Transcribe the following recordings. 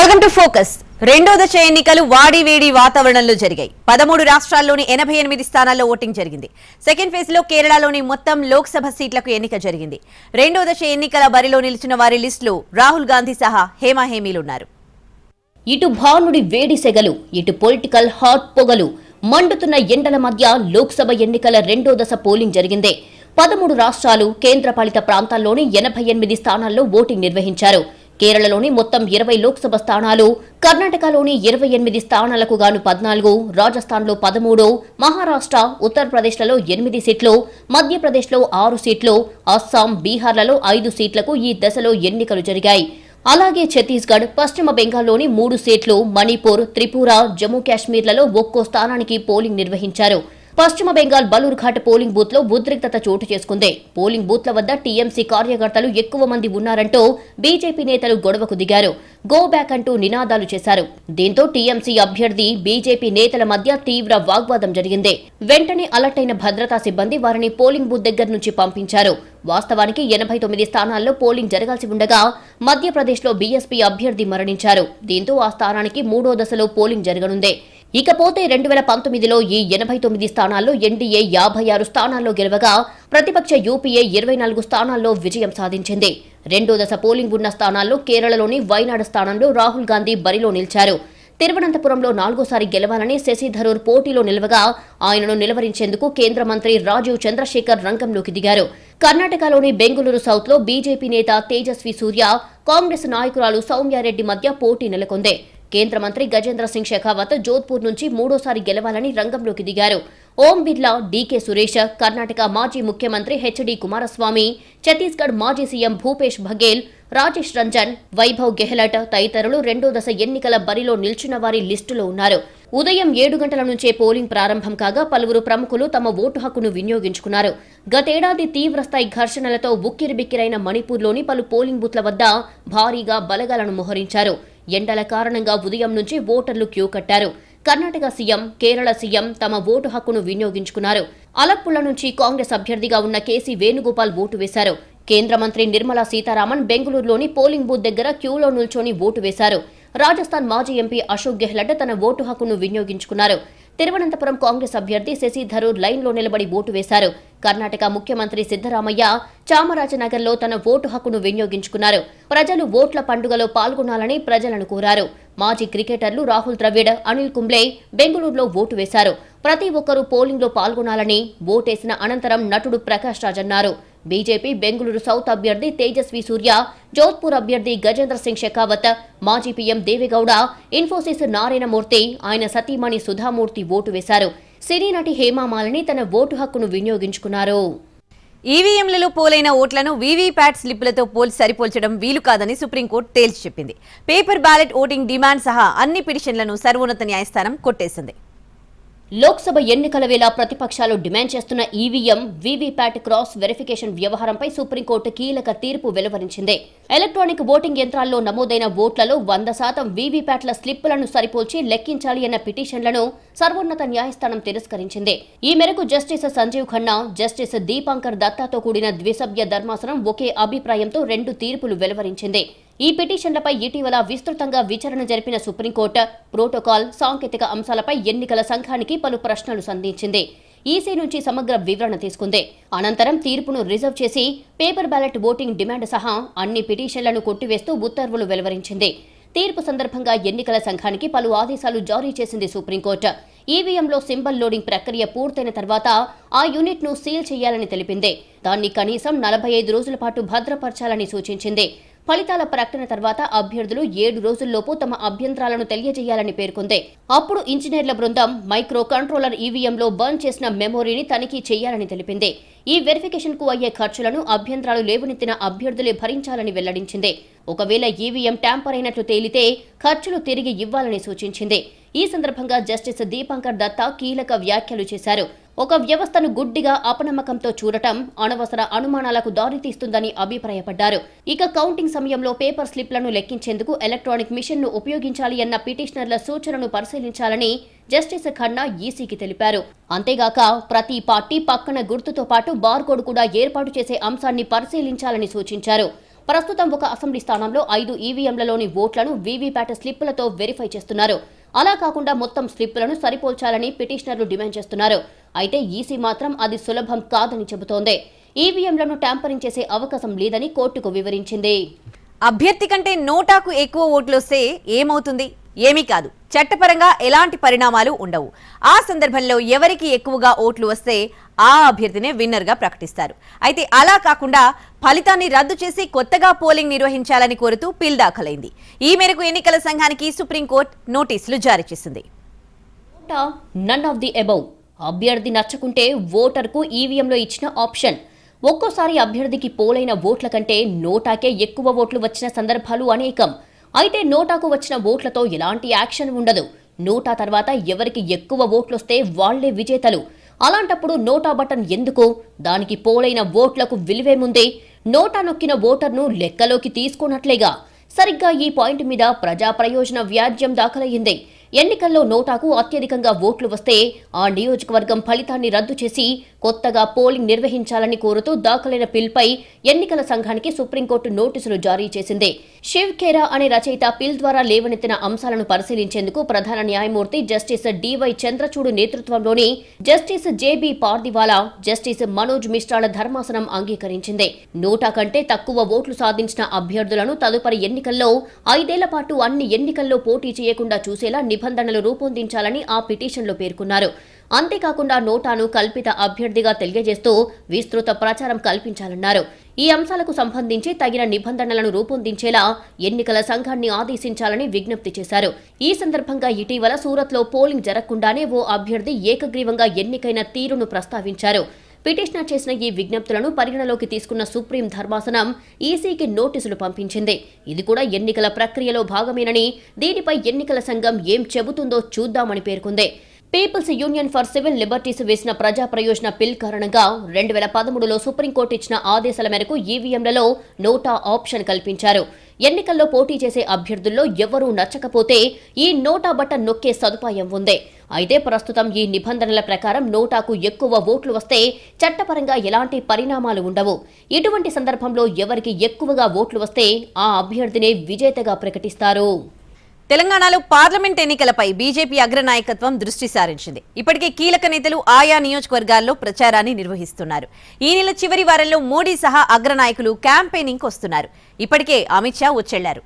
Welcome to focus. రెండో దశ ఎన్నికలు వాడి వేడి వాతావరణంలో జరిగాయి. పదమూడు రాష్ట్రాల్లోని ఎనభై ఎనిమిది స్థానాల్లో ఓటింగ్ జరిగింది. సెకండ్ ఫేజ్లో కేరళలోని మొత్తం లోక్సభ సీట్లకు ఎన్నిక జరిగింది. రెండో దశ ఎన్నికల బరిలో నిలిచిన వారి లిస్టులో రాహుల్ గాంధీ సహా హేమాహేమీలున్నారు ఇటు భానుడి వేడి సెగలు ఇటు పొలిటికల్ హాట్ పొగలు మండుతున్న ఎండల మధ్య లోక్సభ ఎన్నికల రెండో దశ పోలింగ్ జరిగింది. పదమూడు రాష్ట్రాలు కేంద్రపాలిత ప్రాంతాల్లోని ఎనభై ఎనిమిది స్థానాల్లో ఓటింగ్ నిర్వహించారు. కేరళలోని మొత్తం ఇరవై లోక్సభ స్థానాలు కర్ణాటకలోని ఇరవై ఎనిమిది స్థానాలకు గాను పద్నాలుగు రాజస్థాన్లో పదమూడు మహారాష్ట్ర ఉత్తరప్రదేశ్లలో ఎనిమిది సీట్లు మధ్యప్రదేశ్లో ఆరు సీట్లు అస్సాం బీహార్లలో ఐదు సీట్లకు ఈ దశలో ఎన్నికలు జరిగాయి. అలాగే ఛత్తీస్గఢ్ పశ్చిమ బెంగాల్లోని మూడు సీట్లు మణిపూర్ త్రిపుర జమ్మూ కాశ్మీర్లలో ఒక్కో స్థానానికి పోలింగ్ నిర్వహించారు. పశ్చిమ బెంగాల్ బలూర్ఘాట్ పోలింగ్ బూత్లో ఉద్రిక్తత చోటు చేసుకుంది. పోలింగ్ బూత్ల వద్ద టీఎంసీ కార్యకర్తలు ఎక్కువ మంది ఉన్నారంటూ బీజేపీ నేతలు గొడవకు దిగారు. గో బ్యాక్ అంటూ నినాదాలు చేశారు. దీంతో టీఎంసీ అభ్యర్థి బీజేపీ నేతల మధ్య తీవ్ర వాగ్వాదం జరిగింది. వెంటనే అలర్ట్ అయిన భద్రతా సిబ్బంది వారిని పోలింగ్ బూత్ దగ్గర నుంచి పంపించారు. వాస్తవానికి ఎనభై తొమ్మిది స్థానాల్లో పోలింగ్ జరగాల్సి ఉండగా మధ్యప్రదేశ్లో బీఎస్పీ అభ్యర్థి మరణించారు. దీంతో ఆ స్థానానికి మూడో దశలో పోలింగ్ జరగనుంది. ఇకపోతే రెండు వేల పంతొమ్మిదిలో ఈ ఎనభై తొమ్మిది స్థానాల్లో ఎన్డీఏ యాభై ఆరు స్థానాల్లో గెలవగా ప్రతిపక్ష యూపీఏ ఇరవై నాలుగు స్థానాల్లో విజయం సాధించింది. రెండో దశ పోలింగ్ ఉన్న స్థానాల్లో కేరళలోని వైనాడు స్థానంలో రాహుల్ గాంధీ బరిలో నిలిచారు. తిరువనంతపురంలో నాలుగోసారి గెలవాలని శశి థరూర్ పోటీలో నిలవగా ఆయనను నిలవరించేందుకు కేంద్ర మంత్రి రాజీవ్ చంద్రశేఖర్ రంగంలోకి దిగారు. కర్ణాటకలోని బెంగళూరు సౌత్లో బీజేపీ నేత తేజస్వి సూర్య కాంగ్రెస్ నాయకురాలు సౌమ్యారెడ్డి మధ్య పోటీ నెలకొంది. కేంద్ర మంత్రి గజేంద్ర సింగ్ షెఖావత్ జోధ్పూర్ నుంచి మూడోసారి గెలవాలని రంగంలోకి దిగారు. ఓం బిర్లా డీకే సురేష్ కర్ణాటక మాజీ ముఖ్యమంత్రి హెచ్డి కుమారస్వామి ఛత్తీస్గఢ్ మాజీ సీఎం భూపేష్ బఘేల్ రాజేష్ రంజన్ వైభవ్ గెహ్లట్ తదితరులు రెండో దశ ఎన్నికల బరిలో నిల్చున్న వారి లిస్టులో ఉన్నారు. ఉదయం ఏడు గంటల నుంచే పోలింగ్ ప్రారంభం కాగా పలువురు ప్రముఖులు తమ ఓటు హక్కును వినియోగించుకున్నారు. గతేడాది తీవ్రస్థాయి ఘర్షణలతో ఉక్కిరిబిక్కిరైన మణిపూర్లోని పలు పోలింగ్ బూత్ల వద్ద భారీగా బలగాలను మోహరించారు. ఎండల కారణంగా ఉదయం నుంచి ఓటర్లు క్యూ కట్టారు. కర్ణాటక సీఎం కేరళ సీఎం తమ ఓటు హక్కును వినియోగించుకున్నారు. అలప్పుల నుంచి కాంగ్రెస్ అభ్యర్థిగా ఉన్న కేసీ వేణుగోపాల్ ఓటు వేశారు. కేంద్ర మంత్రి నిర్మలా సీతారామన్ బెంగళూరులోని పోలింగ్ బూత్ దగ్గర క్యూలో నిల్చొని ఓటు వేశారు. రాజస్థాన్ మాజీ ఎంపీ అశోక్ గెహ్లట్ తన ఓటు హక్కును వినియోగించుకున్నారు. తిరువనంతపురం కాంగ్రెస్ అభ్యర్థి శశి థరూర్ లైన్లో నిలబడి ఓటు వేశారు. కర్ణాటక ముఖ్యమంత్రి సిద్దరామయ్య చామరాజనగర్లో తన ఓటు హక్కును వినియోగించుకున్నారు. ప్రజలు ఓట్ల పండుగలో పాల్గొనాలని ప్రజలను కోరారు. మాజీ క్రికెటర్లు రాహుల్ ద్రవిడ్ అనిల్ కుంబ్లే బెంగళూరులో ఓటు వేశారు. ప్రతి ఒక్కరూ పోలింగ్లో పాల్గొనాలని ఓటేసిన అనంతరం నటుడు ప్రకాష్ రాజ్ అన్నారు. బీజేపీ బెంగళూరు సౌత్ అభ్యర్థి తేజస్వి సూర్య జోధ్పూర్ అభ్యర్థి గజేంద్ర సింగ్ షెకావత్ మాజీ పీఎం దేవేగౌడ ఇన్ఫోసిస్ నారాయణమూర్తి ఆయన సతీమణి సుధామూర్తి ఓటు వేశారు. సినీ నటి హేమామాలిని తన ఓటు హక్కును వినియోగించుకున్నారు. ఈవీఎంలలో పోలైన ఓట్లను వీవీప్యాట్ స్లిప్పులతో పోల్చి సరిపోల్చడం వీలు కాదని సుప్రీంకోర్టు తేల్చి చెప్పింది. పేపర్ బ్యాలెట్ ఓటింగ్ డిమాండ్ సహా అన్ని పిటిషన్లను సర్వోన్నత న్యాయస్థానం కొట్టేసింది. లోక్సభ ఎన్నికల వేళ ప్రతిపక్షాలు డిమాండ్ చేస్తున్న ఈవీఎం వీవీప్యాట్ క్రాస్ వెరిఫికేషన్ వ్యవహారంపై సుప్రీంకోర్టు కీలక తీర్పు వెలువరించింది. ఎలక్ట్రానిక్ ఓటింగ్ యంత్రాల్లో నమోదైన ఓట్లలో వంద శాతం వీవీప్యాట్ల స్లిప్పులను సరిపోల్చి లెక్కించాలి అన్న పిటిషన్లను సర్వోన్నత న్యాయస్థానం తిరస్కరించింది. ఈ మేరకు జస్టిస్ సంజీవ్ ఖన్నా జస్టిస్ దీపాంకర్ దత్తాతో కూడిన ద్విసభ్య ధర్మాసనం ఒకే అభిప్రాయంతో రెండు తీర్పులు వెలువరించింది. ఈ పిటిషన్లపై ఇటీవల విస్తృతంగా విచారణ జరిపిన సుప్రీంకోర్టు ప్రోటోకాల్ సాంకేతిక అంశాలపై ఎన్నికల సంఘానికి పలు ప్రశ్నలు సంధించింది. ఈసీ నుంచి సమగ్ర వివరణ తీసుకుంది. అనంతరం తీర్పును రిజర్వ్ చేసి పేపర్ బ్యాలెట్ ఓటింగ్ డిమాండ్ సహా అన్ని పిటిషన్లను కొట్టివేస్తూ ఉత్తర్వులు వెలువరించింది. తీర్పు సందర్భంగా ఎన్నికల సంఘానికి పలు ఆదేశాలు జారీ చేసింది సుప్రీంకోర్టు. ఈవీఎంలో సింబల్ లోడింగ్ ప్రక్రియ పూర్తయిన తర్వాత ఆ యూనిట్ను సీల్ చేయాలని తెలిపింది. దాన్ని కనీసం నలభై ఐదు రోజుల పాటు భద్రపరచాలని సూచించింది. ఫలితాల ప్రకటన తర్వాత అభ్యర్థులు ఏడు రోజుల్లోపు తమ అభ్యంతరాలను తెలియజేయాలని పేర్కొంది. అప్పుడు ఇంజనీర్ల బృందం మైక్రో కంట్రోలర్ ఈవీఎంలో బర్న్ చేసిన మెమోరీని తనిఖీ చేయాలని తెలిపింది. ఈ వెరిఫికేషన్కు అయ్యే ఖర్చులను అభ్యంతరాలు లేవనెత్తిన అభ్యర్థులే భరించాలని వెల్లడించింది. ఒకవేళ ఈవీఎం ట్యాంపర్ అయినట్లు తేలితే ఖర్చులు తిరిగి ఇవ్వాలని సూచించింది. ఈ సందర్భంగా జస్టిస్ దీపాంకర్ దత్తా కీలక వ్యాఖ్యలు చేశారు. ఒక వ్యవస్థను గుడ్డిగా అపనమ్మకంతో చూడటం అనవసర అనుమానాలకు దారితీస్తుందని అభిప్రాయపడ్డారు. ఇక కౌంటింగ్ సమయంలో పేపర్ స్లిప్లను లెక్కించేందుకు ఎలక్ట్రానిక్ మిషన్ను ఉపయోగించాలి అన్న పిటిషనర్ల సూచనను పరిశీలించాలని జస్టిస్ ఖన్నా ఈసీకి తెలిపారు. అంతేగాక ప్రతి పార్టీ పక్కన గుర్తుతో పాటు బార్కోడ్ కూడా ఏర్పాటు చేసే అంశాన్ని పరిశీలించాలని సూచించారు. ప్రస్తుతం ఒక అసెంబ్లీ స్థానంలో ఐదు ఈవీఎంలలోని ఓట్లను వీవీప్యాట్ స్లిప్పులతో వెరిఫై చేస్తున్నారు. అలా కాకుండా మొత్తం స్లిప్పులను సరిపోల్చాలని పిటిషనర్లు డిమాండ్ చేస్తున్నారు. అయితే ఈసీ మాత్రం అది సులభం కాదని చెబుతోంది. ఈవీఎంలను ట్యాంపరింగ్ చేసే అవకాశం లేదని కోర్టుకు వివరించింది. అభ్యర్థి కంటే నోటాకు ఎక్కువ ఓట్లు వస్తే ఏమవుతుంది? ఏమీ కాదు. చట్టపరంగా ఎలాంటి పరిణామాలు ఉండవు. ఆ సందర్భంలో ఎవరికి ఎక్కువగా ఓట్లు వస్తే ఆ అభ్యర్థినే విన్నర్గా ప్రకటిస్తారు. అయితే అలా కాకుండా ఫలితాన్ని రద్దు చేసి కొత్తగా పోలింగ్ నిర్వహించాలని కోరుతూ పిల్ దాఖలైంది. ఈ మేరకు ఎన్నికల సంఘానికి సుప్రీంకోర్టు నోటీసులు జారీ చేసింది. నన్ ఆఫ్ ది అబౌవ్ అభ్యర్థి నచ్చకుంటే ఓటర్కు ఈవీఎంలో ఇచ్చిన ఆప్షన్. ఒక్కోసారి అభ్యర్థికి పోలైన ఓట్ల కంటే నోటాకే ఎక్కువ ఓట్లు వచ్చిన సందర్భాలు అనేకం. అయితే నోటాకు వచ్చిన ఓట్లతో ఎలాంటి యాక్షన్ ఉండదు. నోటా తర్వాత ఎవరికి ఎక్కువ ఓట్లొస్తే వాళ్ళే విజేతలు. అలాంటప్పుడు నోటా బటన్ ఎందుకు? దానికి పోలైన ఓట్లకు విలువేముంది నోటా నొక్కిన ఓటర్ను లెక్కలోకి తీసుకున్నట్లేగా. సరిగ్గా ఈ పాయింట్ మీద ప్రజా ప్రయోజన వ్యాజ్యం దాఖలయ్యింది. ఎన్నికల్లో నోటాకు అత్యధికంగా ఓట్లు వస్తే ఆ నియోజకవర్గం ఫలితాన్ని రద్దు చేసి కొత్తగా పోలింగ్ నిర్వహించాలని కోరుతూ దాఖలైన పిల్పై ఎన్నికల సంఘానికి సుప్రీంకోర్టు నోటీసులు జారీ చేసింది. శివ్ ఖేరా అనే రచయిత పిల్ ద్వారా లేవనెత్తిన అంశాలను పరిశీలించేందుకు ప్రధాన న్యాయమూర్తి జస్టిస్ డివై చంద్రచూడు నేతృత్వంలోని జస్టిస్ జేబీ పార్దివాలా జస్టిస్ మనోజ్ మిశ్రాల ధర్మాసనం అంగీకరించింది. నూటా కంటే తక్కువ ఓట్లు సాధించిన అభ్యర్థులను తదుపరి ఎన్నికల్లో ఐదేళ్ళ పాటు అన్ని ఎన్నికల్లో పోటీ చేయకుండా చూసేలా నిబంధనలు రూపొందించాలని ఆ పిటిషన్లో పేర్కొన్నారు. అంతేకాకుండా నోటాను కల్పిత అభ్యర్థిగా తెలియజేస్తూ విస్తృత ప్రచారం కల్పించాలన్నారు. ఈ అంశాలకు సంబంధించి తగిన నిబంధనలను రూపొందించేలా ఎన్నికల సంఘాన్ని ఆదేశించాలని విజ్ఞప్తి చేశారు. ఈ సందర్భంగా ఇటీవల సూరత్లో పోలింగ్ జరగకుండానే ఓ అభ్యర్థి ఏకగ్రీవంగా ఎన్నికైన తీరును ప్రస్తావించారు. పిటిషనర్ చేసిన ఈ విజ్ఞప్తులను పరిగణలోకి తీసుకున్న సుప్రీం ధర్మాసనం ఈసీకి నోటీసులు పంపించింది. ఇది కూడా ఎన్నికల ప్రక్రియలో భాగమేనని దీనిపై ఎన్నికల సంఘం ఏం చెబుతుందో చూద్దామని పేర్కొంది. People's union for civil liberties వేసిన ప్రజా ప్రయోజన బిల్ కారణంగా రెండు వేల పదమూడులో సుప్రీంకోర్టు ఇచ్చిన ఆదేశాల మేరకు ఈవీఎంలలో నోటా ఆప్షన్ కల్పించారు. ఎన్నికల్లో పోటీ చేసే అభ్యర్థుల్లో ఎవరూ నచ్చకపోతే ఈ నోటా బటన్ నొక్కే సదుపాయం ఉంది. అయితే ప్రస్తుతం ఈ నిబంధనల ప్రకారం నోటాకు ఎక్కువ ఓట్లు వస్తే చట్టపరంగా ఎలాంటి పరిణామాలు ఉండవు. ఇటువంటి సందర్భంలో ఎవరికి ఎక్కువగా ఓట్లు వస్తే ఆ అభ్యర్థినే విజేతగా ప్రకటిస్తారు. తెలంగాణలో పార్లమెంట్ ఎన్నికలపై బీజేపీ అగ్రనాయకత్వం దృష్టి సారించింది. ఇప్పటికే కీలక నేతలు ఆయా నియోజకవర్గాల్లో ప్రచారాన్ని నిర్వహిస్తున్నారు. ఈ నెల చివరి వారంలో మోడీ సహా అగ్రనాయకులు క్యాంపెయినింగ్ వస్తున్నారు. ఇప్పటికే అమిత్ షా వచ్చెళ్ళారు.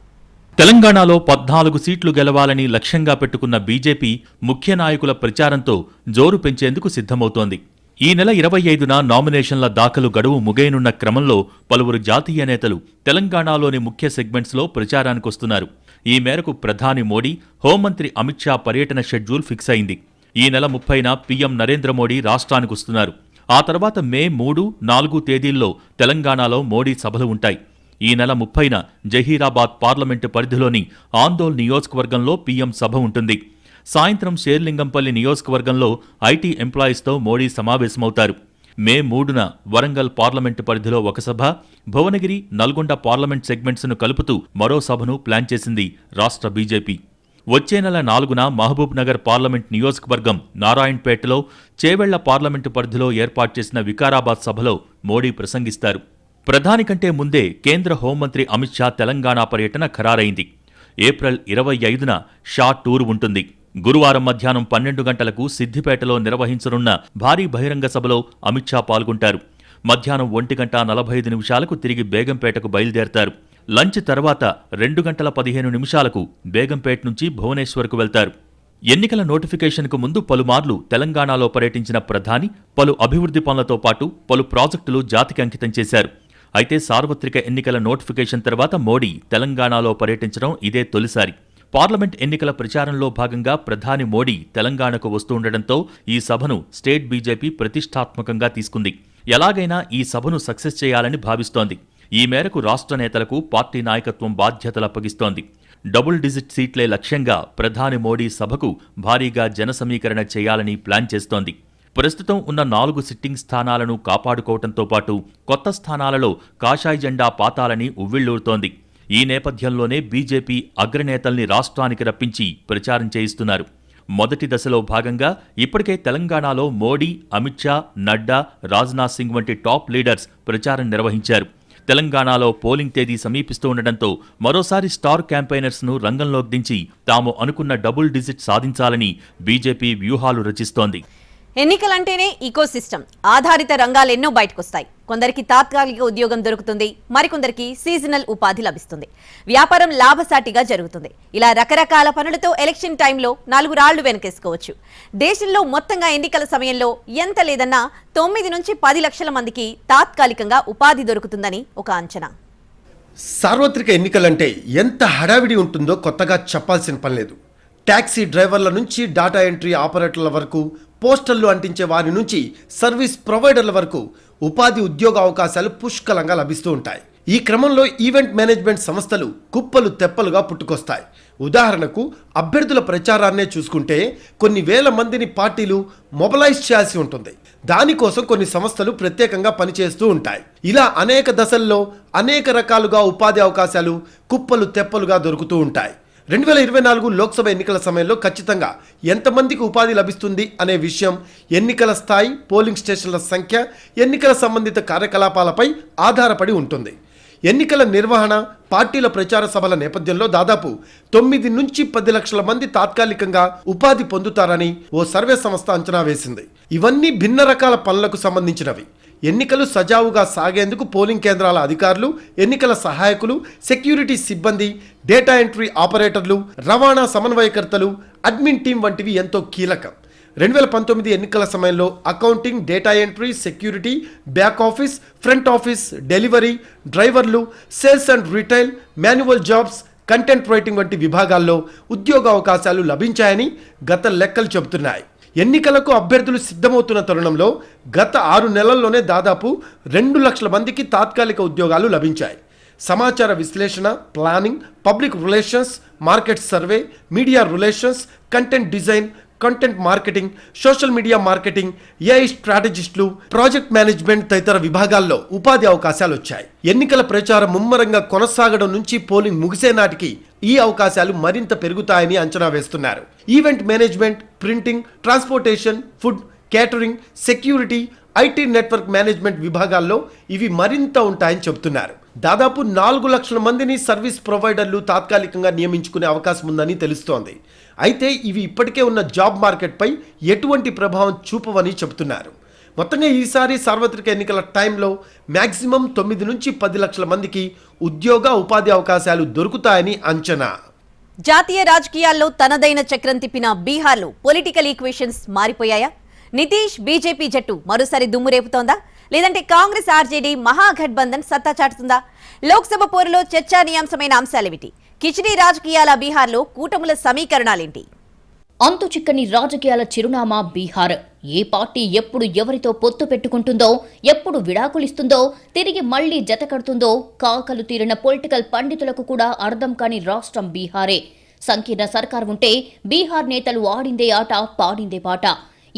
తెలంగాణలో పద్నాలుగు సీట్లు గెలవాలని లక్ష్యంగా పెట్టుకున్న బీజేపీ ముఖ్య నాయకుల ప్రచారంతో జోరు పెంచేందుకు సిద్ధమవుతోంది. ఈ నెల ఇరవై ఐదున నామినేషన్ల దాఖలు గడువు ముగైనున్న క్రమంలో పలువురు జాతీయ నేతలు తెలంగాణలోని ముఖ్య సెగ్మెంట్స్లో ప్రచారానికొస్తున్నారు. ఈ మేరకు ప్రధాని మోడీ హోంమంత్రి అమిత్ షా పర్యటన షెడ్యూల్ ఫిక్స్ అయింది. ఈ నెల ముప్పైన పీఎం నరేంద్ర మోడీ రాష్ట్రానికి వస్తున్నారు ఆ తర్వాత మే మూడు నాలుగు తేదీల్లో తెలంగాణలో మోడీ సభలు ఉంటాయి. ఈ నెల ముప్పైన జహీరాబాద్ పార్లమెంటు పరిధిలోని ఆందోళ్ నియోజకవర్గంలో పీఎం సభ ఉంటుంది. సాయంత్రం షేర్లింగంపల్లి నియోజకవర్గంలో ఐటీ ఎంప్లాయీస్తో మోడీ సమావేశమవుతారు. మే మూడున వరంగల్ పార్లమెంటు పరిధిలో ఒక సభ భువనగిరి నల్గొండ పార్లమెంట్ సెగ్మెంట్స్ను కలుపుతూ మరో సభను ప్లాన్ చేసింది రాష్ట్ర బీజేపీ. వచ్చే నెల నాలుగున మహబూబ్ నగర్ పార్లమెంట్ నియోజకవర్గం నారాయణపేటలో చేవెళ్ళ పార్లమెంటు పరిధిలో ఏర్పాటు చేసిన వికారాబాద్ సభలో మోడీ ప్రసంగిస్తారు. ప్రధాని కంటే ముందే కేంద్ర హోంమంత్రి అమిత్ షా తెలంగాణ పర్యటన ఖరారైంది. ఏప్రిల్ ఇరవై ఐదున షా టూర్ ఉంటుంది. గురువారం మధ్యాహ్నం పన్నెండు గంటలకు సిద్దిపేటలో నిర్వహించనున్న భారీ బహిరంగ సభలో అమిత్ షా పాల్గొంటారు. మధ్యాహ్నం ఒంటి గంట నలభై ఐదు నిమిషాలకు తిరిగి బేగంపేటకు బయలుదేరతారు. లంచ్ తర్వాత రెండు గంటల పదిహేను నిమిషాలకు బేగంపేట నుంచి భువనేశ్వర్కు వెళ్తారు. ఎన్నికల నోటిఫికేషన్కు ముందు పలుమార్లు తెలంగాణలో పర్యటించిన ప్రధాని పలు అభివృద్ధి పనులతో పాటు పలు ప్రాజెక్టులు జాతికి అంకితం చేశారు. అయితే సార్వత్రిక ఎన్నికల నోటిఫికేషన్ తర్వాత మోడీ తెలంగాణలో పర్యటించడం ఇదే తొలిసారి. పార్లమెంట్ ఎన్నికల ప్రచారంలో భాగంగా ప్రధాని మోడీ తెలంగాణకు వస్తుండటంతో ఈ సభను స్టేట్ బీజేపీ ప్రతిష్టాత్మకంగా తీసుకుంది. ఎలాగైనా ఈ సభను సక్సెస్ చేయాలని భావిస్తోంది. ఈ మేరకు రాష్ట్ర నేతలకు పార్టీ నాయకత్వం బాధ్యతలు అప్పగిస్తోంది. డబుల్ డిజిట్ సీట్లే లక్ష్యంగా ప్రధాని మోడీ సభకు భారీగా జన సమీకరణ చేయాలని ప్లాన్ చేస్తోంది. ప్రస్తుతం ఉన్న నాలుగు సిట్టింగ్ స్థానాలను కాపాడుకోవటంతో పాటు కొత్త స్థానాలలో కాషాయ జెండా పాతాలని ఉవ్విళ్ళూరుతోంది ఈ నేపథ్యంలోనే బీజేపీ అగ్రనేతల్ని రాష్ట్రానికి రప్పించి ప్రచారం చేయిస్తున్నారు. మొదటి దశలో భాగంగా ఇప్పటికే తెలంగాణలో మోడీ అమిత్ షా నడ్డా రాజ్నాథ్ సింగ్ వంటి టాప్ లీడర్స్ ప్రచారం నిర్వహించారు. తెలంగాణలో పోలింగ్ తేదీ సమీపిస్తూ ఉండడంతో మరోసారి స్టార్ క్యాంపెయినర్స్ను రంగంలోకి దించి తాము అనుకున్న డబుల్ డిజిట్ సాధించాలని బీజేపీ వ్యూహాలు రచిస్తోంది. ఎన్నికలంటేనే ఈకో సిస్టమ్ ఆధారిత రంగాలు ఎన్నో బయటకొస్తాయి. కొందరికి తాత్కాలిక ఉద్యోగం దొరుకుతుంది. మరికొందరికి సీజనల్ ఉపాధి లభిస్తుంది. వ్యాపారం లాభసాటిగా జరుగుతుంది. ఇలా రకరకాల పనులతో ఎలక్షన్ టైంలో నాలుగు రాళ్ళు వెనకేసుకోవచ్చు. దేశంలో మొత్తంగా ఎన్నికల సమయంలో ఎంత లేదన్నా తొమ్మిది నుంచి పది లక్షల మందికి తాత్కాలికంగా ఉపాధి దొరుకుతుందని ఒక అంచనా. సార్వత్రిక ఎన్నికలంటే ఎంత హడావిడి ఉంటుందో కొత్తగా చెప్పాల్సిన పని లేదు. ట్యాక్సీ డ్రైవర్ల నుంచి డాటా ఎంట్రీ ఆపరేటర్ల వరకు పోస్టర్లు అంటించే వారి నుంచి సర్వీస్ ప్రొవైడర్ల వరకు ఉపాధి ఉద్యోగ అవకాశాలు పుష్కలంగా లభిస్తూ ఉంటాయి. ఈ క్రమంలో ఈవెంట్ మేనేజ్మెంట్ సంస్థలు కుప్పలు తెప్పలుగా పుట్టుకొస్తాయి. ఉదాహరణకు అభ్యర్థుల ప్రచారాన్నే చూసుకుంటే కొన్ని వేల మందిని పార్టీలు మొబలైజ్ చేయాల్సి ఉంటుంది. దానికోసం కొన్ని సంస్థలు ప్రత్యేకంగా పనిచేస్తూ ఉంటాయి. ఇలా అనేక దశల్లో అనేక రకాలుగా ఉపాధి అవకాశాలు కుప్పలు తెప్పలుగా దొరుకుతూ ఉంటాయి. రెండు వేల ఇరవై నాలుగు లోక్సభ ఎన్నికల సమయంలో ఖచ్చితంగా ఎంతమందికి ఉపాధి లభిస్తుంది అనే విషయం ఎన్నికల స్థాయి పోలింగ్ స్టేషన్ల సంఖ్య ఎన్నికల సంబంధిత కార్యకలాపాలపై ఆధారపడి ఉంటుంది. ఎన్నికల నిర్వహణ పార్టీల ప్రచార సభల నేపథ్యంలో దాదాపు తొమ్మిది నుంచి పది లక్షల మంది తాత్కాలికంగా ఉపాధి పొందుతారని ఓ సర్వే సంస్థ అంచనా వేసింది. ఇవన్నీ భిన్న రకాల పనులకు సంబంధించినవి. ఎన్నికలు సజావుగా సాగేందుకు పోలింగ్ కేంద్రాల అధికారులు ఎన్నికల సహాయకులు సెక్యూరిటీ సిబ్బంది డేటా ఎంట్రీ ఆపరేటర్లు రవాణా సమన్వయకర్తలు అడ్మిన్ టీం వంటివి ఎంతో కీలకం. రెండు వేల పంతొమ్మిది ఎన్నికల సమయంలో accounting data entry security back office front office delivery డ్రైవర్లు sales and retail manual jobs content writing వంటి విభాగాల్లో ఉద్యోగ అవకాశాలు లభించాయని గత లెక్కలు చెబుతున్నాయి. ఎన్నికలకు అభ్యర్థులు సిద్ధమవుతున్న తరుణంలో గత ఆరు నెలల్లోనే దాదాపు రెండు లక్షల మందికి తాత్కాలిక ఉద్యోగాలు లభించాయి. సమాచార విశ్లేషణ planning public relations market survey media relations content design content marketing social media marketing AI స్ట్రాటజిస్టులు project management తదితర విభాగాల్లో ఉపాధి అవకాశాలు వచ్చాయి. ఎన్నికల ప్రచారం ముమ్మరంగా కొనసాగడం నుంచి పోలింగ్ ముగిసే నాటికి ఈ అవకాశాలు మరింత పెరుగుతాయని అంచనా వేస్తున్నారు. Event management printing transportation food catering security IT network management విభాగాల్లో ఇవి మరింత ఉంటాయని చెబుతున్నారు. దాదాపు నాలుగు లక్షల మందిని సర్వీస్ ప్రొవైడర్లు తాత్కాలికంగా నియమించుకునే అవకాశం ఉందని తెలుస్తోంది. అయితే ఇవి ఇప్పటికే ఉన్న జాబ్ మార్కెట్పై ఎటువంటి ప్రభావం చూపవని చెబుతున్నారు. మొత్తంగా ఈసారి సార్వత్రిక ఎన్నికల టైంలో మ్యాక్సిమం తొమ్మిది నుంచి పది లక్షల మందికి ఉద్యోగ ఉపాధి అవకాశాలు దొరుకుతాయని అంచనా. జాతీయ రాజకీయాల్లో తనదైన చక్రం తిప్పిన బీహార్లో పొలిటికల్ ఈక్వేషన్స్ మారిపోయాయా? నితీష్ బీజేపీ జట్టు మరోసారి దుమ్ము రేపుతోందా? లేదంటే కాంగ్రెస్ ఆర్జేడీ మహాగఠబంధన్ సత్తా చాటుతుందా? లోక్సభ పోరులో చర్చానీయాంశమైన అంశాలేమిటి? కిచిడీ రాజకీయాల బీహార్లో కూటముల సమీకరణాలేంటి? అంతు చిక్కని రాజకీయాల చిరునామా బీహార్. ఏ పార్టీ ఎప్పుడు ఎవరితో పొత్తు పెట్టుకుంటుందో ఎప్పుడు విడాకులిస్తుందో తిరిగి మళ్ళీ జతకడుతుందో కాకలు తీరిన పొలిటికల్ పండితులకు కూడా అర్థం కాని రాష్ట్రం బీహారే. సంకీర్ణ సర్కార్ ఉంటే బీహార్ నేతలు ఆడిందే ఆట పాడిందే పాట.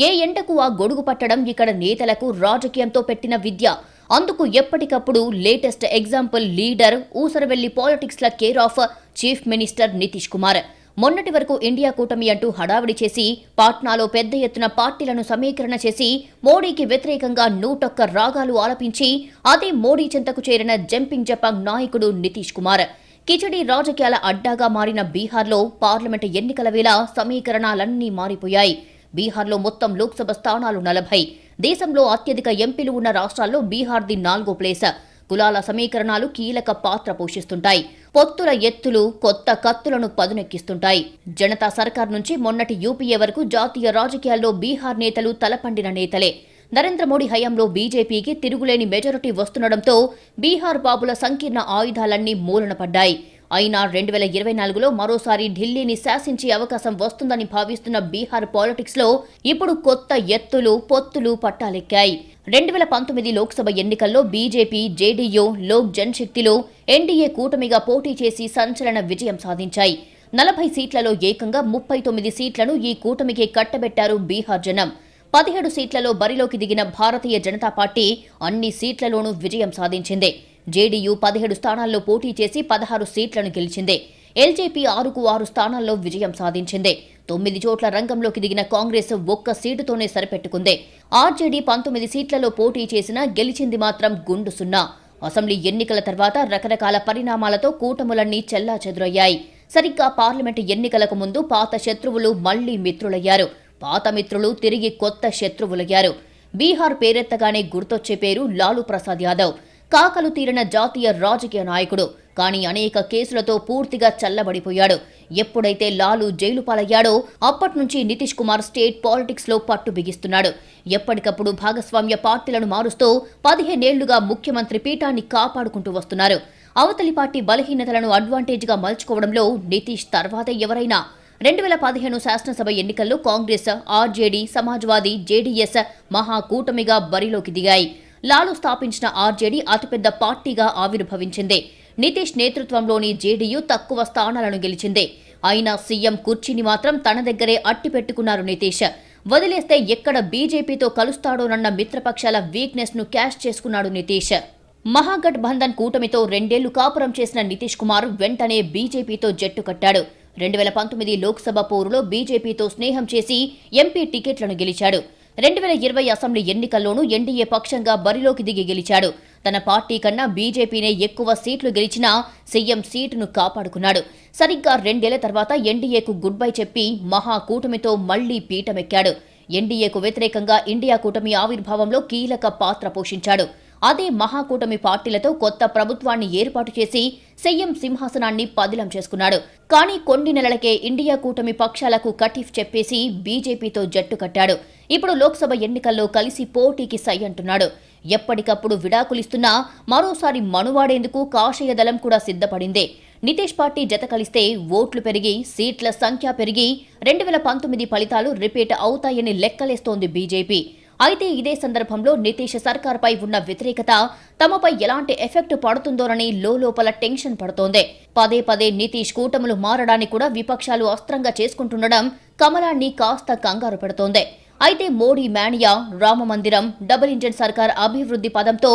ఏ ఎండకు ఆ గొడుగు పట్టడం ఇక్కడ నేతలకు రాజకీయంతో పెట్టిన విద్య. అందుకు ఎప్పటికప్పుడు లేటెస్ట్ ఎగ్జాంపుల్ లీడర్ ఊసరవెల్లి పాలిటిక్స్ల care of chief minister Nitish Kumar. మొన్నటి వరకు ఇండియా కూటమి అంటూ హడావిడి చేసి పాట్నాలో పెద్ద ఎత్తున పార్టీలను సమీకరణ చేసి మోడీకి వ్యతిరేకంగా నూటొక్క రాగాలు ఆలపించి అదే మోడీ చెంతకు చేరిన జంపింగ్ జపాంగ్ నాయకుడు నితీష్ కుమార్. కిచడీ రాజకీయాల అడ్డాగా మారిన బీహార్లో పార్లమెంటు ఎన్నికల వేళ సమీకరణాలన్నీ మారిపోయాయి. బీహార్లో మొత్తం లోక్సభ స్థానాలు నలభై. దేశంలో అత్యధిక ఎంపీలు ఉన్న రాష్ట్రాల్లో బీహార్ది నాలుగో ప్లేస్. కులాల సమీకరణాలు కీలక పాత్ర పోషిస్తుంటాయి. పొత్తుల ఎత్తులు కొత్త కత్తులను పదునెక్కిస్తుంటాయి. జనతా సర్కార్ నుంచి మొన్నటి యూపీఏ వరకు జాతీయ రాజకీయాల్లో బీహార్ నేతలు తలపండిన నేతలే. నరేంద్ర మోడీ హయాంలో బీజేపీకి తిరుగులేని మెజారిటీ వస్తుండటంతో బీహార్ బాబుల సంకీర్ణ ఆయుధాలన్నీ మూలన పడ్డాయి అయినా రెండు వేల ఇరవై నాలుగులో మరోసారి ఢిల్లీని శాసించే అవకాశం వస్తుందని భావిస్తున్న బీహార్ పాలిటిక్స్లో ఇప్పుడు కొత్త ఎత్తులు పొత్తులు పట్టాలెక్కాయి. రెండు వేల పంతొమ్మిది లోక్సభ ఎన్నికల్లో బీజేపీ జేడీయూ లోక్ జన్శక్తిలో ఎన్డీఏ కూటమిగా పోటీ చేసి సంచలన విజయం సాధించాయి. నలభై సీట్లలో ఏకంగా ముప్పై తొమ్మిది సీట్లను ఈ కూటమికి కట్టబెట్టారు బీహార్ జనం. పదిహేడు సీట్లలో బరిలోకి దిగిన భారతీయ జనతా పార్టీ అన్ని సీట్లలోనూ విజయం సాధించింది. జేడీయూ పదిహేడు స్థానాల్లో పోటీ చేసి పదహారు సీట్లను గెలిచింది. ఎల్జేపీ ఆరుకు ఆరు స్థానాల్లో విజయం సాధించింది. తొమ్మిది చోట్ల రంగంలోకి దిగిన కాంగ్రెస్ ఒక్క సీటుతోనే సరిపెట్టుకుంది. ఆర్జేడీ పంతొమ్మిది సీట్లలో పోటీ చేసినా గెలిచింది మాత్రం గుండు సున్నా. అసెంబ్లీ ఎన్నికల తర్వాత రకరకాల పరిణామాలతో కూటములన్నీ చెల్లా చెదురయ్యాయి సరిగ్గా పార్లమెంటు ఎన్నికలకు ముందు పాత శత్రువులు మళ్ళీ మిత్రులయ్యారు. పాత మిత్రులు తిరిగి కొత్త శత్రువులయ్యారు. బీహార్ పేరెత్తగానే గుర్తొచ్చే పేరు లాలూ ప్రసాద్ యాదవ్. కాకలు తీరిన జాతీయ రాజకీయ నాయకుడు. కానీ అనేక కేసులతో పూర్తిగా చల్లబడిపోయాడు. ఎప్పుడైతే లాలు జైలు పాలయ్యాడో అప్పటి నుంచి నితీష్ కుమార్ స్టేట్ పాలిటిక్స్లో పట్టు బిగిస్తున్నాడు. ఎప్పటికప్పుడు భాగస్వామ్య పార్టీలను మారుస్తూ పదిహేనేళ్ళుగా ముఖ్యమంత్రి పీఠాన్ని కాపాడుకుంటూ వస్తున్నారు. అవతలి పార్టీ బలహీనతలను అడ్వాంటేజ్గా మలుచుకోవడంలో నితీష్ తర్వాత ఎవరైనా? రెండు వేల పదిహేను శాసనసభ ఎన్నికల్లో కాంగ్రెస్ ఆర్జేడీ సమాజ్వాదీ జేడీఎస్ మహాకూటమిగా బరిలోకి దిగాయి. లాలు స్థాపించిన ఆర్జేడీ అతిపెద్ద పార్టీగా ఆవిర్భవించింది. నితీష్ నేతృత్వంలోని జేడీయూ తక్కువ స్థానాలను గెలిచింది. అయినా సీఎం కుర్చీని మాత్రం తన దగ్గరే అట్టి పెట్టుకున్నారు నితీష్. వదిలేస్తే ఎక్కడ బీజేపీతో కలుస్తాడోనన్న మిత్రపక్షాల వీక్నెస్ను క్యాష్ చేసుకున్నాడు నితీష్. మహాగఠబంధన్ కూటమితో రెండేళ్ళు కాపురం చేసిన నితీష్ కుమార్ వెంటనే బీజేపీతో జట్టు కట్టాడు. రెండు వేల పంతొమ్మిది లోక్సభ పోరులో బీజేపీతో స్నేహం చేసి ఎంపీ టికెట్లను గెలిచాడు. రెండు వేల ఇరవై అసెంబ్లీ ఎన్నికల్లోనూ ఎన్డీఏ పక్షంగా బరిలోకి దిగి గెలిచాడు. తన పార్టీ కన్నా బీజేపీనే ఎక్కువ సీట్లు గెలిచినా సీఎం సీటును కాపాడుకున్నాడు. సరిగ్గా రెండేళ్ళ తర్వాత ఎన్డీఏకు గుడ్ బై చెప్పి మహా కూటమితో మళ్ళీ పీఠమెక్కాడు. ఎన్డీఏకు వ్యతిరేకంగా ఇండియా కూటమి ఆవిర్భావంలో కీలక పాత్ర పోషించాడు. అదే మహాకూటమి పార్టీలతో కొత్త ప్రభుత్వాన్ని ఏర్పాటు చేసి సీఎం సింహాసనాన్ని పదిలం చేసుకున్నాడు. కానీ కొన్ని నెలలకే ఇండియా కూటమి పక్షాలకు కటిఫ్ చెప్పేసి బీజేపీతో జట్టు కట్టాడు. ఇప్పుడు లోక్సభ ఎన్నికల్లో కలిసి పోటీకి సై అంటున్నాడు. ఎప్పటికప్పుడు విడాకులిస్తున్నా మరోసారి మనువాడేందుకు కాషాయ దళం కూడా సిద్ధపడింది. నితీష్ పార్టీ జత కలిస్తే ఓట్లు పెరిగి సీట్ల సంఖ్య పెరిగి రెండు వేల పంతొమ్మిది ఫలితాలు రిపీట్ అవుతాయని లెక్కలేస్తోంది బీజేపీ. అయితే ఇదే సందర్భంలో నితీష్ సర్కార్పై ఉన్న వ్యతిరేకత తమపై ఎలాంటి ఎఫెక్ట్ పడుతుందోనని లోపల టెన్షన్ పడుతోంది. పదే పదే నితీష్ కూటములు మారడాన్ని కూడా విపక్షాలు అస్త్రంగా చేసుకుంటుండడం కమలాన్ని కాస్త కంగారు పెడుతోంది. అయితే మోడీ మేనియా రామ మందిరం డబుల్ ఇంజన్ సర్కార్ అభివృద్ధి పదంతో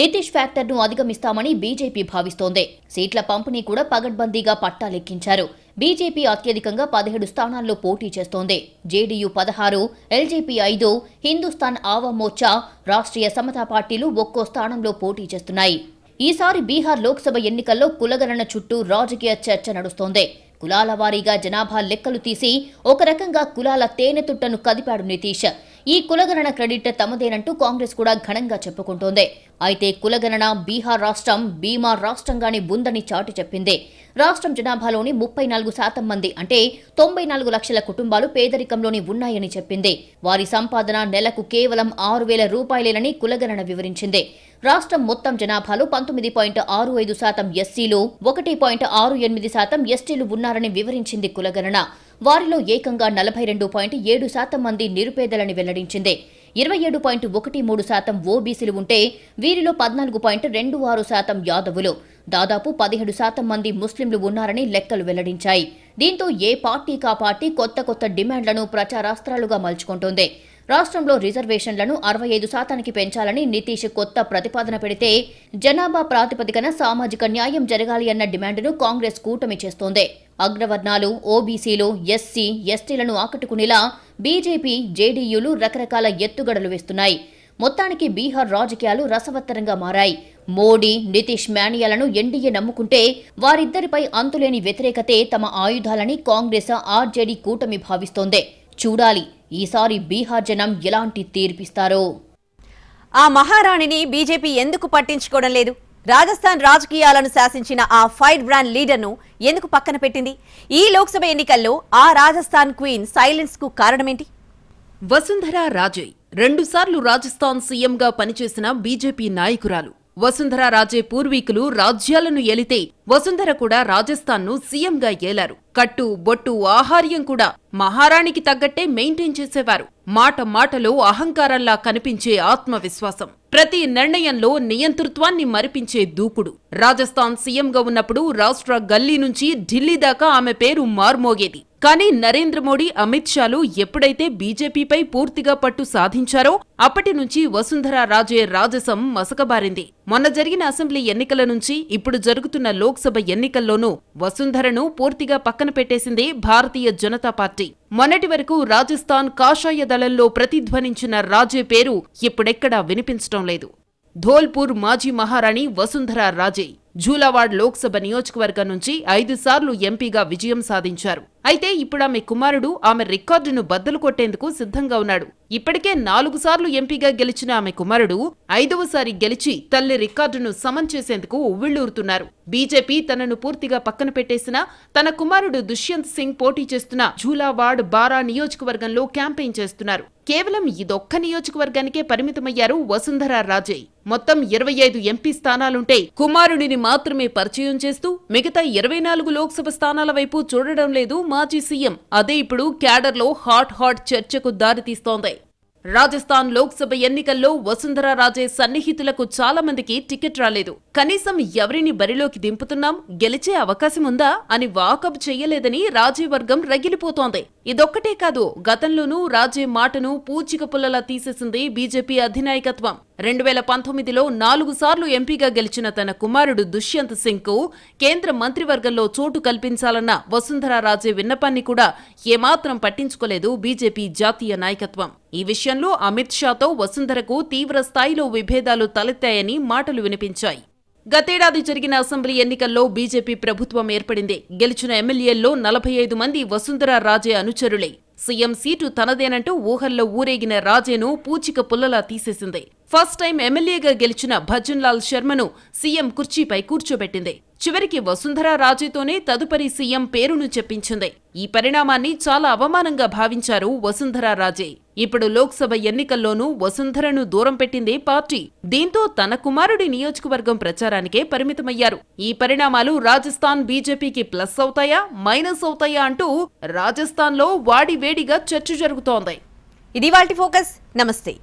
నితీష్ ఫ్యాక్టర్ను అధిగమిస్తామని బీజేపీ భావిస్తోంది. సీట్ల పంపిణీ కూడా పగడ్బందీగా పట్టాలెక్కించారు. బీజేపీ అత్యధికంగా పదిహేడు స్థానాల్లో పోటీ చేస్తోంది. జేడీయూ పదహారు ఎల్జేపీ ఐదు హిందుస్థాన్ ఆవా మోర్చా రాష్ట్రీయ సమతా పార్టీలు ఒక్కో స్థానంలో పోటీ చేస్తున్నాయి. ఈసారి బీహార్ లోక్సభ ఎన్నికల్లో కులగణన చుట్టూ రాజకీయ చర్చ నడుస్తోంది. కులాల వారీగా జనాభా లెక్కలు తీసి ఒక రకంగా కులాల తేనెతుట్టను కదిపాడు నితీష్. ఈ కులగణన క్రెడిట్ తమదేనంటూ కాంగ్రెస్ కూడా ఘనంగా చెప్పుకుంటోంది. అయితే కులగణన బీహార్ రాష్ట్రం బీమా రాష్ట్రంగానే ఉందని చాటి చెప్పింది. రాష్ట్రం జనాభాలోని ముప్పై నాలుగు శాతం మంది అంటే తొంభై నాలుగు లక్షల కుటుంబాలు పేదరికంలోనే ఉన్నాయని చెప్పింది. వారి సంపాదన నెలకు కేవలం ఆరు వేల రూపాయలేనని కులగణన వివరించింది. రాష్ట్రం మొత్తం జనాభాలో పంతొమ్మిది పాయింట్ ఆరు ఐదు శాతం ఎస్సీలు ఒకటి పాయింట్ ఆరు ఎనిమిది శాతం ఎస్టీలు ఉన్నారని వివరించింది కులగణన. వారిలో ఏకంగా నలభై రెండు పాయింట్ ఏడు శాతం మంది నిరుపేదలని వెల్లడించింది. ఇరవై ఏడు పాయింట్ ఒకటి మూడు శాతం ఓబీసీలు ఉంటే వీరిలో పద్నాలుగు పాయింట్ రెండు ఆరు శాతం యాదవులు. దాదాపు పదిహేడు శాతం మంది ముస్లింలు ఉన్నారని లెక్కలు వెల్లడించాయి. దీంతో ఏ పార్టీ కా పార్టీ కొత్త కొత్త డిమాండ్లను ప్రచారాస్త్రాలుగా మలుచుకుంటోంది. రాష్ట్రంలో రిజర్వేషన్లను అరవై ఐదు శాతానికి పెంచాలని నితీష్ కొత్త ప్రతిపాదన పెడితే జనాభా ప్రాతిపదికన సామాజిక న్యాయం జరగాలి అన్న డిమాండ్ను కాంగ్రెస్ కూటమి చేస్తోంది. అగ్రవర్ణాలు ఓబీసీలు ఎస్సీ ఎస్టీలను ఆకట్టుకునేలా బీజేపీ జేడీయూలు రకరకాల ఎత్తుగడలు వేస్తున్నాయి. మొత్తానికి బీహార్ రాజకీయాలు రసవత్తరంగా మారాయి. మోడీ నితీష్ మేనియాలను ఎన్డీఏ నమ్ముకుంటే వారిద్దరిపై అంతులేని వ్యతిరేకతే తమ ఆయుధాలని కాంగ్రెస్ ఆర్జేడీ కూటమి భావిస్తోంది. చూడాలి ఈసారి బీహార్ జనం ఎలాంటి తీర్పిస్తారో. ఆ మహారాణిని బీజేపీ ఎందుకు పట్టించుకోవడం లేదు? రాజస్థాన్ రాజకీయాలను శాసించిన ఆ ఫైర్ బ్రాండ్ లీడర్ను ఎందుకు పక్కన పెట్టింది? ఈ లోక్సభ ఎన్నికల్లో ఆ రాజస్థాన్ క్వీన్ సైలెన్స్కు కారణమేంటి? వసుంధర రాజే రెండుసార్లు రాజస్థాన్ సీఎంగా పనిచేసిన బీజేపీ నాయకురాలు. వసుంధర రాజే పూర్వీకులు రాజ్యాలను ఏలితే వసుంధర కూడా రాజస్థాన్ను సీఎంగా ఏలారు. కట్టు బొట్టు ఆహార్యం కూడా మహారాణికి తగ్గట్టే మెయింటైన్ చేసేవారు. మాట మాటలో అహంకారంలా కనిపించే ఆత్మవిశ్వాసం. ప్రతి నిర్ణయంలో నియంతృత్వాన్ని మరిపించే దూకుడు. రాజస్థాన్ సీఎంగా ఉన్నప్పుడు రాష్ట్ర గల్లీ నుంచి ఢిల్లీ దాకా ఆమె పేరు మార్మోగేది. కానీ నరేంద్ర మోడీ అమిత్ షాలు ఎప్పుడైతే బీజేపీపై పూర్తిగా పట్టు సాధించారో అప్పటి నుంచి వసుంధర రాజే రాజసం మసకబారింది. మొన్న జరిగిన అసెంబ్లీ ఎన్నికల నుంచి ఇప్పుడు జరుగుతున్న లోక్సభ ఎన్నికల్లోనూ వసుంధరను పూర్తిగా పక్కన పెట్టేసింది భారతీయ జనతా పార్టీ. మొన్నటి వరకు రాజస్థాన్ కాషాయ దళంలో ప్రతిధ్వనించిన రాజే పేరు ఇప్పుడెక్కడా వినిపించటం లేదు. ధోల్పూర్ మాజీ మహారాణి వసుంధర రాజే జూలావాడ్ లోక్సభ నియోజకవర్గం నుంచి ఐదుసార్లు ఎంపీగా విజయం సాధించారు. అయితే ఇప్పుడు ఆమె కుమారుడు ఆమె రికార్డును బద్దలు కొట్టేందుకు సిద్ధంగా ఉన్నాడు. ఇప్పటికే నాలుగు సార్లు ఎంపీగా గెలిచిన ఆమె కుమారుడు ఐదవసారి గెలిచి తల్లి రికార్డును సమం చేసేందుకు ఉవ్విళ్ళూరుతున్నారు బీజేపీ తనను పూర్తిగా పక్కన పెట్టేసిన తన కుమారుడు దుష్యంత్ సింగ్ పోటీ చేస్తున్న జూలావాడ్ బారా నియోజకవర్గంలో క్యాంపెయిన్ చేస్తున్నారు. కేవలం ఇదొక్క నియోజకవర్గానికే పరిమితమయ్యారు వసుంధర రాజే. మొత్తం ఇరవై ఐదు ఎంపీ స్థానాలుంటే కుమారుడిని మాత్రమే పరిచయం చేస్తూ మిగతా ఇరవై నాలుగు లోక్సభ స్థానాల వైపు చూడడం లేదు మాజీ సీఎం. అదే ఇప్పుడు క్యాడర్లో హాట్ హాట్ చర్చకు దారితీస్తోంది. రాజస్థాన్ లోక్సభ ఎన్నికల్లో వసుంధర రాజే సన్నిహితులకు చాలా మందికి టికెట్ రాలేదు. కనీసం ఎవరిని బరిలోకి దింపుతున్నాం? గెలిచే అవకాశం ఉందా? అని వాకప్ చెయ్యలేదని రాజే వర్గం రగిలిపోతోంది. ఇదొక్కటే కాదు గతంలోనూ రాజే మాటను పూచిక పుల్లలా తీసేసింది బీజేపీ అధినాయకత్వం. రెండు వేల పంతొమ్మిదిలో నాలుగు సార్లు ఎంపీగా గెలిచిన తన కుమారుడు దుష్యంత్ సింగ్కు కేంద్ర మంత్రివర్గంలో చోటు కల్పించాలన్న వసుంధర రాజే విన్నపాన్ని కూడా ఏమాత్రం పట్టించుకోలేదు బీజేపీ జాతీయ నాయకత్వం. ఈ విషయంలో అమిత్ షాతో వసుంధరకు తీవ్ర స్థాయిలో విభేదాలు తలెత్తాయని మాటలు వినిపించాయి. గతేడాది జరిగిన అసెంబ్లీ ఎన్నికల్లో బీజేపీ ప్రభుత్వం ఏర్పడింది. గెలిచిన ఎమ్మెల్యేల్లో నలభై ఐదు మంది వసుంధర రాజే అనుచరులే. సీఎం సీటు తనదేనంటూ ఊహల్లో ఊరేగిన రాజేను పూచిక పుల్లలా తీసేసింది. ఫస్ట్ టైం ఎమ్మెల్యేగా గెలిచిన భజన్ లాల్ శర్మను సీఎం కుర్చీపై కూర్చోబెట్టింది. చివరికి వసుంధర రాజేతోనే తదుపరి సీఎం పేరును చెప్పించింది. ఈ పరిణామాన్ని చాలా అవమానంగా భావించారు వసుంధర రాజే. ఇప్పుడు లోక్సభ ఎన్నికల్లోనూ వసుంధరను దూరం పెట్టిందే పార్టీ. దీంతో తన కుమారుడి నియోజకవర్గం ప్రచారానికే పరిమితమయ్యారు. ఈ పరిణామాలు రాజస్థాన్ బీజేపీకి ప్లస్ అవుతాయా మైనస్ అవుతాయా అంటూ రాజస్థాన్లో వాడి వేడిగా చర్చ జరుగుతోంది. ఇది వాల్టి ఫోకస్. నమస్తే.